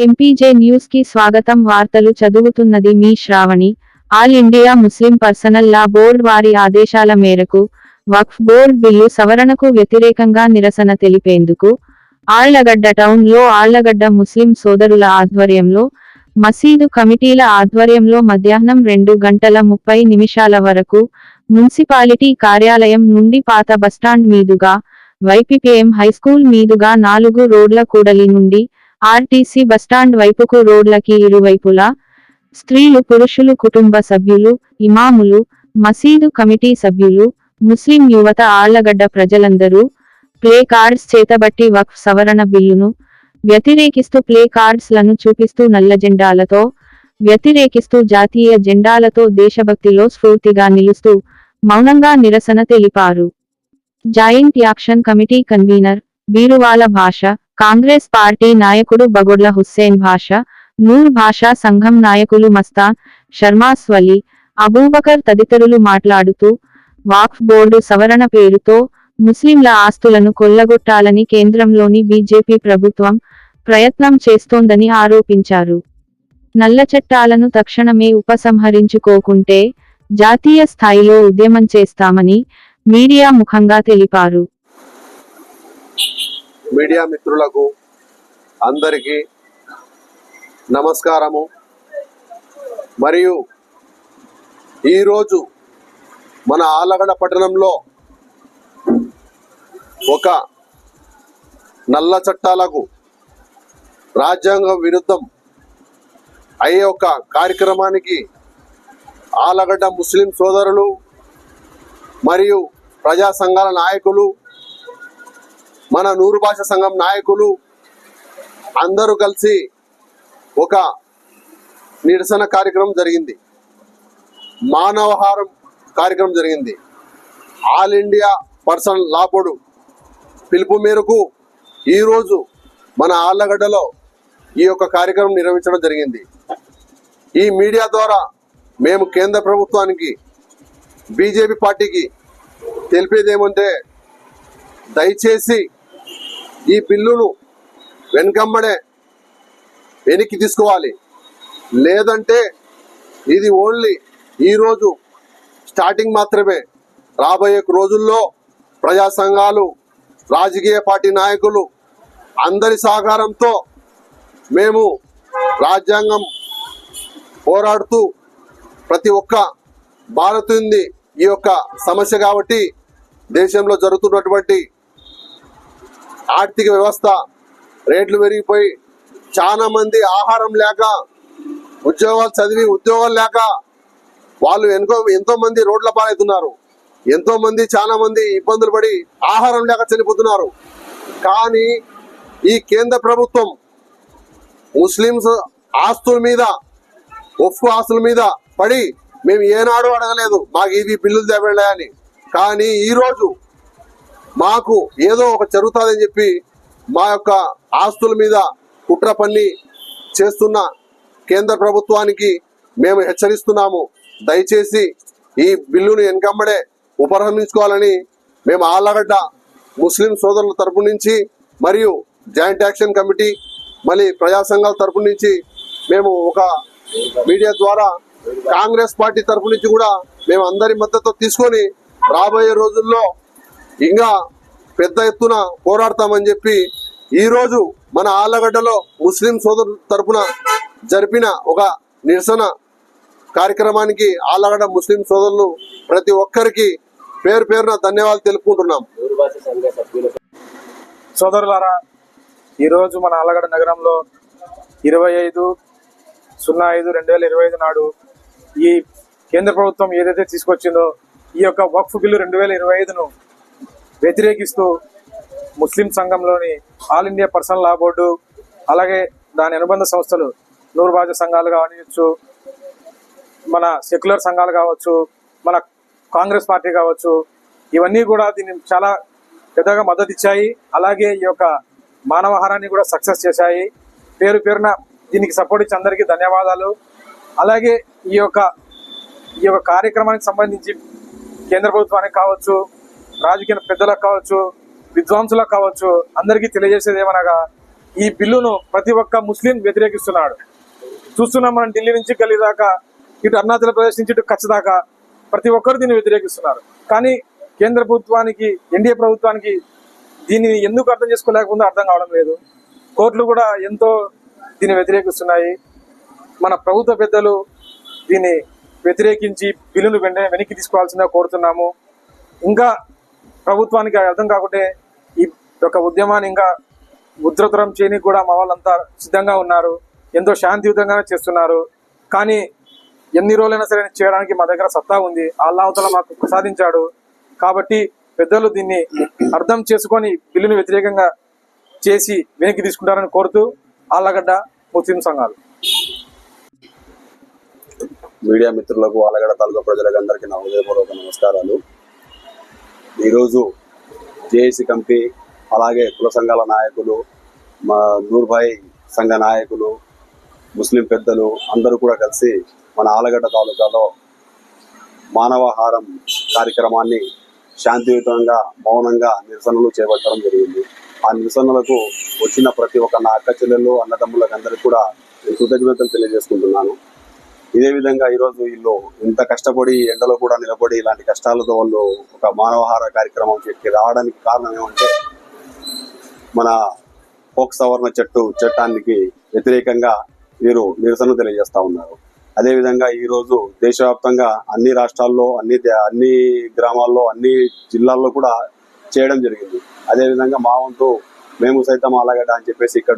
MPJ న్యూస్కి స్వాగతం. వార్తలు చదువుతున్నది మీ Shravani. All India Muslim personal law board వారి ఆదేశాల మేరకు వక్ఫ్ బోర్డ్ బిల్లు సవరణకు వ్యతిరేకంగా నిరసన తెలిపేందుకు ఆళ్ళగడ్డ టౌన్లో ఆళ్ళగడ్డ ముస్లిం సోదరుల ఆధ్వర్యంలో మసీదు కమిటీల ఆధ్వర్యంలో మధ్యాహ్నం రెండు గంటల ముప్పై నిమిషాల వరకు మున్సిపాలిటీ కార్యాలయం నుండి పాత బస్టాండ్ మీదుగా వైపీపీఎం హైస్కూల్ మీదుగా నాలుగు రోడ్ల కూడలి నుండి ఆర్టీసీ బస్టాండ్ వైపుకు రోడ్లకి ఇరువైపులా స్త్రీలు పురుషులు కుటుంబ సభ్యులు ఇమాములు మసీదు కమిటీ సభ్యులు ముస్లిం యువత ఆళ్ళగడ్డ ప్రజలందరూ ప్లే కార్డ్స్ చేతబట్టి వక్ఫ్ సవరణ బిల్లును వ్యతిరేకిస్తూ ప్లే కార్డ్స్లను చూపిస్తూ నల్ల జెండాలతో వ్యతిరేకిస్తూ జాతీయ జెండాలతో దేశభక్తిలో స్ఫూర్తిగా నిలుస్తూ మౌనంగా నిరసన తెలిపారు. జాయింట్ యాక్షన్ కమిటీ కన్వీనర్ బీరువాల భాష కాంగ్రెస్ పార్టీ నాయకుడు బగొడ్ల హుస్సేన్ భాష నూర్ భాషా సంఘం నాయకులు మస్తాన్ షర్మాస్ వలి అబూబకర్ తదితరులు మాట్లాడుతూ వాక్ఫ్ బోర్డు సవరణ పేరుతో ముస్లింల ఆస్తులను కొల్లగొట్టాలని కేంద్రంలోని బీజేపీ ప్రభుత్వం ప్రయత్నం చేస్తోందని ఆరోపించారు. నల్ల చట్టాలను తక్షణమే ఉపసంహరించుకోకుంటే జాతీయ స్థాయిలో ఉద్యమం చేస్తామని మీడియా ముఖంగా తెలిపారు. మీడియా మిత్రులకు అందరికీ నమస్కారము. మరియు ఈరోజు మన ఆలగడ పట్టణంలో ఒక నల్ల చట్టాలకు రాజ్యాంగ విరుద్ధం అయ్యే ఒక కార్యక్రమానికి ఆలగడ్డ ముస్లిం సోదరులు మరియు ప్రజా సంఘాల నాయకులు మన నూరు భాష సంఘం నాయకులు అందరూ కలిసి ఒక నిరసన కార్యక్రమం జరిగింది. మానవహారం కార్యక్రమం జరిగింది. All India personal law board పిలుపు మేరకు ఈరోజు మన ఆళ్ళగడ్డలో ఈ యొక్క కార్యక్రమం నిర్వహించడం జరిగింది. ఈ మీడియా ద్వారా మేము కేంద్ర ప్రభుత్వానికి బీజేపీ పార్టీకి తెలిపేది ఏమంటే దయచేసి ఈ బిల్లును వెనకమ్మడే వెనక్కి తీసుకోవాలి. లేదంటే ఇది ఓన్లీ ఈరోజు స్టార్టింగ్ మాత్రమే. రాబోయే రోజుల్లో ప్రజా సంఘాలు రాజకీయ పార్టీ నాయకులు అందరి సహకారంతో మేము రాజ్యాంగం పోరాడుతూ ప్రతి ఒక్క భారతుంది ఈ యొక్క సమస్య కాబట్టి దేశంలో జరుగుతున్నటువంటి ఆర్థిక వ్యవస్థ రేట్లు పెరిగిపోయి చాలా మంది ఆహారం లేక ఉద్యోగాలు చదివి ఉద్యోగాలు లేక వాళ్ళు ఎంతో ఎంతో మంది రోడ్ల పాలవుతున్నారు. ఎంతో మంది చాలా మంది ఇబ్బందులు పడి ఆహారం లేక చనిపోతున్నారు. కానీ ఈ కేంద్ర ప్రభుత్వం ముస్లింస్ ఆస్తుల మీద ఒఫ్కు ఆస్తుల మీద పడి మేము ఏనాడు అడగలేదు మాకు ఇవి బిల్లులు తేవండి అని కానీ ఈరోజు మాకు ఏదో ఒక జరుగుతుందని చెప్పి మా యొక్క ఆస్తుల మీద కుట్ర పన్ని చేస్తున్న కేంద్ర ప్రభుత్వానికి మేము హెచ్చరిస్తున్నాము. దయచేసి ఈ బిల్లును వెనకంబడే ఉపరమించుకోవాలని మేము ఆళ్ళగడ్డ ముస్లిం సోదరుల తరపు నుంచి మరియు జాయింట్ యాక్షన్ కమిటీ మళ్ళీ ప్రజా సంఘాల తరపు నుంచి మేము ఒక మీడియా ద్వారా కాంగ్రెస్ పార్టీ తరపు నుంచి కూడా మేము అందరి మద్దతు తీసుకొని రాబోయే రోజుల్లో ఇంకా పెద్ద ఎత్తున పోరాడతామని చెప్పి ఈరోజు మన ఆళ్ళగడ్డలో ముస్లిం సోదరు తరపున జరిపిన ఒక నిరసన కార్యక్రమానికి ఆళ్ళగడ్డ ముస్లిం సోదరులు ప్రతి ఒక్కరికి పేరు పేరున ధన్యవాదాలు తెలుపుకుంటున్నాం. సోదరులారా ఈరోజు మన ఆలగడ నగరంలో ఇరవై ఐదు సున్నా ఐదు రెండు వేల ఇరవై ఐదు నాడు ఈ కేంద్ర ప్రభుత్వం ఏదైతే తీసుకొచ్చిందో ఈ యొక్క వక్ఫ్ బిల్లు రెండు వేల ఇరవై ఐదును వ్యతిరేకిస్తూ ముస్లిం సంఘంలోని All India personal law board అలాగే దాని అనుబంధ సంస్థలు నూరు బాజ సంఘాలు కావచ్చు మన సెక్యులర్ సంఘాలు కావచ్చు మన కాంగ్రెస్ పార్టీ కావచ్చు ఇవన్నీ కూడా దీన్ని చాలా పెద్దగా మద్దతు ఇచ్చాయి. అలాగే ఈ యొక్క మానవహారాన్ని కూడా సక్సెస్ చేశాయి. పేరు పేరున దీనికి సపోర్ట్ ఇచ్చి అందరికీ ధన్యవాదాలు. అలాగే ఈ యొక్క ఈ యొక్క కార్యక్రమానికి సంబంధించి కేంద్ర ప్రభుత్వానికి కావచ్చు రాజకీయ పెద్దలకు కావచ్చు విద్వాంసులకు కావచ్చు అందరికీ తెలియజేసేది ఏమనగా ఈ బిల్లును ప్రతి ఒక్క ముస్లిం వ్యతిరేకిస్తున్నాడు. చూస్తున్నాం మనం ఢిల్లీ నుంచి గల్లీ దాకా ఇటు అరుణాచల్ ప్రదేశ్ నుంచి ఇటు కచ్ దాకా ప్రతి ఒక్కరు దీన్ని వ్యతిరేకిస్తున్నారు. కానీ కేంద్ర ప్రభుత్వానికి ఎన్డీఏ ప్రభుత్వానికి దీన్ని ఎందుకు అర్థం చేసుకోలేకపోతే అర్థం కావడం లేదు. కోర్టులు కూడా ఎంతో దీన్ని వ్యతిరేకిస్తున్నాయి. మన ప్రభుత్వ పెద్దలు దీన్ని వ్యతిరేకించి బిల్లును వెంటనే వెనక్కి తీసుకోవాల్సిందిగా కోరుతున్నాము. ఇంకా ప్రభుత్వానికి అర్థం కాకుంటే ఈ యొక్క ఉద్యమాన్ని ఇంకా ఉధృతరం చేయని కూడా మా వాళ్ళంతా సిద్ధంగా ఉన్నారు. ఎంతో శాంతియుతంగానే చేస్తున్నారు. కానీ ఎన్ని రోజులైనా సరే చేయడానికి మా దగ్గర సత్తా ఉంది. అల్లాహతల మాకు ప్రసాదించాడు. కాబట్టి పెద్దలు దీన్ని అర్థం చేసుకొని బిల్లును వ్యతిరేకంగా చేసి వెనక్కి తీసుకుంటారని కోరుతూ ఆళ్ళగడ్డ ముస్లిం సంఘాలు. మీడియా మిత్రులకు ఆలగడ తాలూకా ప్రజలకు అందరికీ నా హృదయపూర్వక నమస్కారాలు. ఈరోజు జేఏసీ కమిటీ అలాగే కుల సంఘాల నాయకులు మా నూర్భాయ్ సంఘ నాయకులు ముస్లిం పెద్దలు అందరూ కూడా కలిసి మన ఆలగడ్డ తాలూకాలో మానవాహారం కార్యక్రమాన్ని శాంతియుతంగా మౌనంగా నిరసనలు చేపట్టడం జరిగింది. ఆ నిరసనలకు వచ్చిన ప్రతి ఒక్క నా అక్క చెల్లెళ్ళు అన్నదమ్ములకు అందరికీ కూడా నేను కృతజ్ఞతలు తెలియజేసుకుంటున్నాను. ఇదే విధంగా ఈరోజు వీళ్ళు ఇంత కష్టపడి ఎండలో కూడా నిలబడి ఇలాంటి కష్టాలతో వాళ్ళు ఒక మానవహార కార్యక్రమం చెప్పి రావడానికి కారణం ఏమంటే మన ఫోక్ సవరణ చట్టు చట్టానికి వ్యతిరేకంగా వీరు నిరసన తెలియజేస్తా ఉన్నారు. అదేవిధంగా ఈ రోజు దేశవ్యాప్తంగా అన్ని రాష్ట్రాల్లో అన్ని అన్ని గ్రామాల్లో అన్ని జిల్లాల్లో కూడా చేయడం జరిగింది. అదేవిధంగా మా వంతు మేము సైతం అలాగట అని చెప్పేసి ఇక్కడ